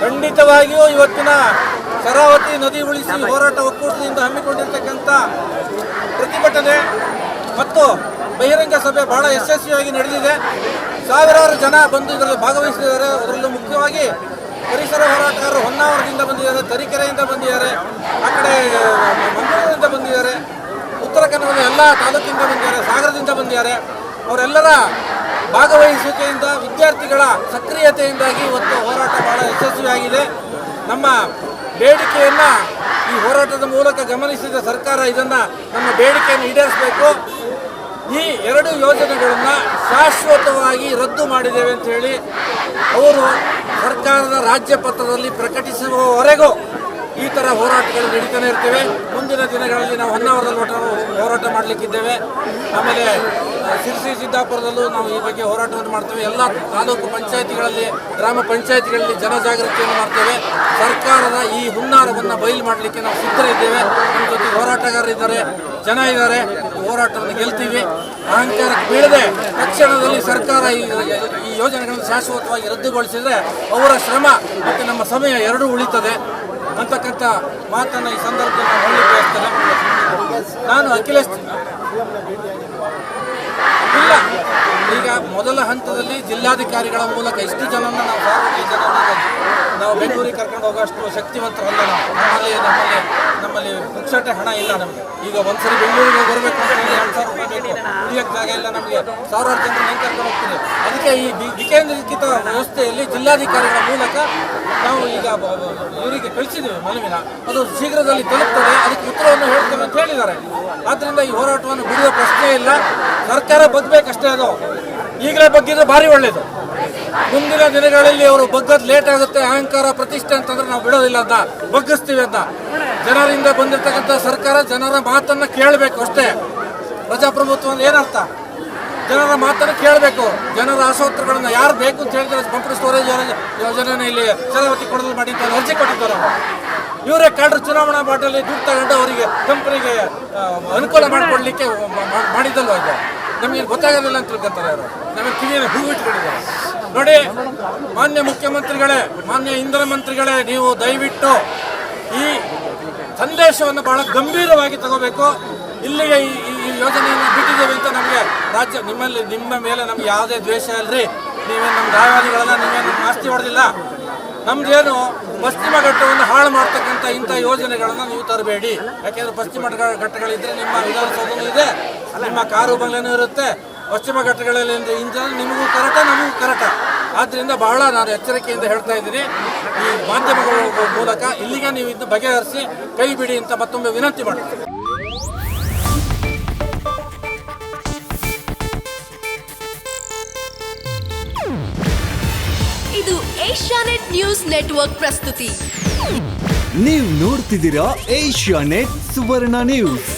ಖಂಡಿತವಾಗಿಯೂ ಇವತ್ತಿನ ಶರಾವತಿ ನದಿ ಉಳಿಸಿ ಹೋರಾಟ ಒಕ್ಕೂಟದಿಂದ ಹಮ್ಮಿಕೊಂಡಿರ್ತಕ್ಕಂಥ ಪ್ರತಿಭಟನೆ ಮತ್ತು ಬಹಿರಂಗ ಸಭೆ ಬಹಳ ಯಶಸ್ವಿಯಾಗಿ ನಡೆದಿದೆ. ಸಾವಿರಾರು ಜನ ಬಂದು ಇದರಲ್ಲಿ ಭಾಗವಹಿಸಿದ್ದಾರೆ. ಅದರಲ್ಲೂ ಮುಖ್ಯವಾಗಿ ಪರಿಸರ ಹೋರಾಟಗಾರರು ಹೊನ್ನಾವರದಿಂದ ಬಂದಿದ್ದಾರೆ, ತರೀಕೆರೆಯಿಂದ ಬಂದಿದ್ದಾರೆ, ಆ ಕಡೆ ಮಂಗಳೂರಿನಿಂದ ಬಂದಿದ್ದಾರೆ, ಉತ್ತರ ಕನ್ನಡದ ಎಲ್ಲ ತಾಲೂಕಿನಿಂದ ಬಂದಿದ್ದಾರೆ, ಸಾಗರದಿಂದ ಬಂದಿದ್ದಾರೆ. ಅವರೆಲ್ಲರ ಭಾಗವಹಿಸುವಿಕೆಯಿಂದ ವಿದ್ಯಾರ್ಥಿಗಳ ಸಕ್ರಿಯತೆಯಿಂದಾಗಿ ಇವತ್ತು ಹೋರಾಟ ಬಹಳ ಯಶಸ್ವಿಯಾಗಿದೆ. ನಮ್ಮ ಬೇಡಿಕೆಯನ್ನು ಈ ಹೋರಾಟದ ಮೂಲಕ ಗಮನಿಸಿದ ಸರ್ಕಾರ ಇದನ್ನು ನಮ್ಮ ಬೇಡಿಕೆಯನ್ನು ಈಡೇರಿಸಬೇಕು. ಈ ಎರಡು ಯೋಜನೆಗಳನ್ನು ಶಾಶ್ವತವಾಗಿ ರದ್ದು ಮಾಡಿದ್ದೇವೆ ಅಂತ ಹೇಳಿ ಅವರು ಸರ್ಕಾರದ ರಾಜ್ಯ ಪತ್ರದಲ್ಲಿ ಪ್ರಕಟಿಸುವವರೆಗೂ ಈ ಥರ ಹೋರಾಟಗಳು ನಡೀತಾನೆ ಇರ್ತೇವೆ. ಮುಂದಿನ ದಿನಗಳಲ್ಲಿ ನಾವು ಹೊನ್ನಾವರದಲ್ಲಿ ಹೋರಾಟ ಹೋರಾಟ ಮಾಡಲಿಕ್ಕಿದ್ದೇವೆ. ಆಮೇಲೆ ಸಿರ್ಸಿ ಸಿದ್ದಾಪುರದಲ್ಲೂ ನಾವು ಈ ಬಗ್ಗೆ ಹೋರಾಟವನ್ನು ಮಾಡ್ತೇವೆ. ಎಲ್ಲ ತಾಲೂಕು ಪಂಚಾಯತಿಗಳಲ್ಲಿ, ಗ್ರಾಮ ಪಂಚಾಯತಿಗಳಲ್ಲಿ ಜನಜಾಗೃತಿಯನ್ನು ಮಾಡ್ತೇವೆ. ಸರ್ಕಾರದ ಈ ಹುನ್ನಾರವನ್ನು ಬಯಲು ಮಾಡಲಿಕ್ಕೆ ನಾವು ಸಿದ್ಧರಿದ್ದೇವೆ. ನಮ್ಮ ಜೊತೆ ಹೋರಾಟಗಾರರಿದ್ದಾರೆ ಜನ ಇದ್ದಾರೆ. ಹೋರಾಟವನ್ನು ಗೆಲ್ತೀವಿ. ಅಹಂಕಾರಕ್ಕೆ ಬೀಳದೆ ತಕ್ಷಣದಲ್ಲಿ ಸರ್ಕಾರ ಈ ಈ ಯೋಜನೆಗಳನ್ನು ಶಾಶ್ವತವಾಗಿ ರದ್ದುಗೊಳಿಸಿದರೆ ಅವರ ಶ್ರಮ ಮತ್ತು ನಮ್ಮ ಸಮಯ ಎರಡೂ ಉಳಿತದೆ. ಅಂತಕ್ಕಂಥ ಮಾತನ್ನು ಈ ಸಂದರ್ಭದಲ್ಲಿ ಹೇಳಲಿಕ್ಕೆ ಬಯಸ್ತೇನೆ. ನಾನು ಅಖಿಲೇಶ್ ಇಲ್ಲ. ಈಗ ಮೊದಲ ಹಂತದಲ್ಲಿ ಜಿಲ್ಲಾಧಿಕಾರಿಗಳ ಮೂಲಕ ಎಷ್ಟು ಜನನ ನಾವು ನಾವು ಬೆಂಗಳೂರಿಗೆ ಕರ್ಕೊಂಡು ಹೋಗೋಷ್ಟು ಶಕ್ತಿವಂತರಲ್ಲ ನಾವು ನಮ್ಮಲ್ಲಿ ನಮ್ಮಲ್ಲಿ ನಮ್ಮಲ್ಲಿ ಪುಕ್ಸಟ್ಟೆ ಹಣ ಇಲ್ಲ ನಮಗೆ. ಈಗ ಒಂದ್ಸರಿ ಬೆಂಗಳೂರಿಗೆ ಬರಬೇಕು ಅಂತ ಹೇಳಿ ಎರಡು ಸಾವಿರ ರೂಪಾಯಿ ಬೇಕು. ಉಳಿಯೋಕ್ಕೆ ಜಾಗ ಇಲ್ಲ ನಮಗೆ. ಸಾವಿರಾರು ಜನರು ಹೆಂಗೆ ಅದಕ್ಕೆ ಈ ವಿಕೇಂದ್ರೀಕೃತ ವ್ಯವಸ್ಥೆಯಲ್ಲಿ ಜಿಲ್ಲಾಧಿಕಾರಿಗಳ ಮೂಲಕ ನಾವು ಈಗ ಇವರಿಗೆ ಕಳಿಸಿದ್ದೀವಿ ಮನವಿನ. ಅದು ಶೀಘ್ರದಲ್ಲಿ ತಲುಪ್ತದೆ. ಅದಕ್ಕೆ ಉತ್ತರವನ್ನು ಹೇಳ್ತೇವೆ ಅಂತ ಹೇಳಿದ್ದಾರೆ. ಆದ್ದರಿಂದ ಈ ಹೋರಾಟವನ್ನು ಬಿಡುವ ಪ್ರಶ್ನೆ ಇಲ್ಲ. ಸರ್ಕಾರ ಬಗ್ಬೇಕಷ್ಟೇ ಅದು. ಈಗಲೇ ಬಗ್ಗಿದ್ರೆ ಭಾರಿ ಒಳ್ಳೆಯದು ಮುಂದಿನ ದಿನಗಳಲ್ಲಿ ಅವರು ಬಗ್ಗದ್ ಲೇಟ್ ಆಗುತ್ತೆ. ಅಹಂಕಾರ ಪ್ರತಿಷ್ಠೆ ಅಂತಂದ್ರೆ ನಾವು ಬಿಡೋದಿಲ್ಲ ಅಂತ ಬಗ್ಗಿಸ್ತೀವಿ ಅಂತ. ಜನರಿಂದ ಬಂದಿರತಕ್ಕಂಥ ಸರ್ಕಾರ ಜನರ ಮಾತನ್ನು ಕೇಳಬೇಕು ಅಷ್ಟೇ. ಪ್ರಜಾಪ್ರಭುತ್ವ ಅಂದ್ರೆ ಏನರ್ಥ ಜನರ ಮಾತನ್ನು ಕೇಳಬೇಕು. ಜನರ ಆಸೋತ್ರಗಳನ್ನು ಯಾರು ಬೇಕು ಅಂತ ಹೇಳಿದ್ರೆ ಪಂಪ್ ಸ್ಟೋರೇಜ್ ಯೋಜನೆ ಇಲ್ಲಿ ಶರಾವತಿ ಕೊಡಲು ಮಾಡಿದ್ದಾರೆ, ಅರ್ಜಿ ಕೊಟ್ಟಿದ್ದಾರೆ. ಇವರೇ ಕಳ್ಳರು ಚುನಾವಣಾ ಬಾಟಲ್ಲಿ ದುಡ್ಡು ತಗೊಂಡು ಅವರಿಗೆ ಕಂಪನಿಗೆ ಅನುಕೂಲ ಮಾಡಿಕೊಡ್ಲಿಕ್ಕೆ ಮಾಡಿದ್ದಲ್ವ ಇದು ನಮಗೆ ಗೊತ್ತಾಗೋದಿಲ್ಲ ಅಂತ ತಿಳ್ಕೊಂತಾರೆ ಅವರು. ನಮಗೆ ಕಿವಿಯ ಹೂ ಇಟ್ಕೊಂಡಿದ್ದಾರೆ. ನೋಡಿ, ಮಾನ್ಯ ಮುಖ್ಯಮಂತ್ರಿಗಳೇ, ಮಾನ್ಯ ಇಂಧನ ಮಂತ್ರಿಗಳೇ, ನೀವು ದಯವಿಟ್ಟು ಈ ಸಂದೇಶವನ್ನು ಬಹಳ ಗಂಭೀರವಾಗಿ ತಗೋಬೇಕು. ಇಲ್ಲಿಗೆ ಈ ಯೋಜನೆಯನ್ನು ಬಿಟ್ಟಿದ್ದೇವೆ ಅಂತ ನಮಗೆ ರಾಜ್ಯ ನಿಮ್ಮಲ್ಲಿ ನಿಮ್ಮ ಮೇಲೆ ನಮ್ಗೆ ಯಾವುದೇ ದ್ವೇಷ ಇಲ್ರಿ. ನೀವೇನು ನಮ್ಮ ದಾಯಾದಿಗಳನ್ನ ನೀವೇನು ನಮ್ಮ ಆಸ್ತಿ ಹೊಡೆದಿಲ್ಲ. ನಮ್ದೇನು ಪಶ್ಚಿಮ ಘಟ್ಟವನ್ನು ಹಾಳು ಮಾಡ್ತಕ್ಕಂಥ ಇಂಥ ಯೋಜನೆಗಳನ್ನು ನೀವು ತರಬೇಡಿ. ಯಾಕೆಂದ್ರೆ ಪಶ್ಚಿಮ ಘಟ್ಟ- ಘಟ್ಟಗಳಿದ್ರೆ ನಿಮ್ಮ ವಿಧಾನಸೌಧನೂ ಇದೆ, ನಿಮ್ಮ ಕಾರು ಬಂಗ್ಲೆನೂ ಇರುತ್ತೆ. ಪಶ್ಚಿಮ ಘಟ್ಟಗಳಲ್ಲಿ ಇಂಥ ನಿಮಗೂ ಕರಟ, ನಮಗೂ ಕರಟ. ಆದ್ದರಿಂದ ಬಹಳ ನಾನು ಎಚ್ಚರಿಕೆಯಿಂದ ಹೇಳ್ತಾ ಇದ್ದೀನಿ. ಮಾಧ್ಯಮಗಳ ಮೂಲಕ ಇಲ್ಲಿಗೆ ನೀವು ಇದನ್ನ ಬಗೆಹರಿಸಿ ಕೈ ಬಿಡಿ ಅಂತ ಮತ್ತೊಮ್ಮೆ ವಿನಂತಿ ಮಾಡ್ತೀನಿ ಇದು ಏಷ್ಯಾನೆಟ್ ನ್ಯೂಸ್ ನೆಟ್ವರ್ಕ್ ಪ್ರಸ್ತುತಿ. ನೀವು ನೋಡ್ತಿದ್ದೀರಾ ಏಷ್ಯಾನೆಟ್ ಸುವರ್ಣ ನ್ಯೂಸ್.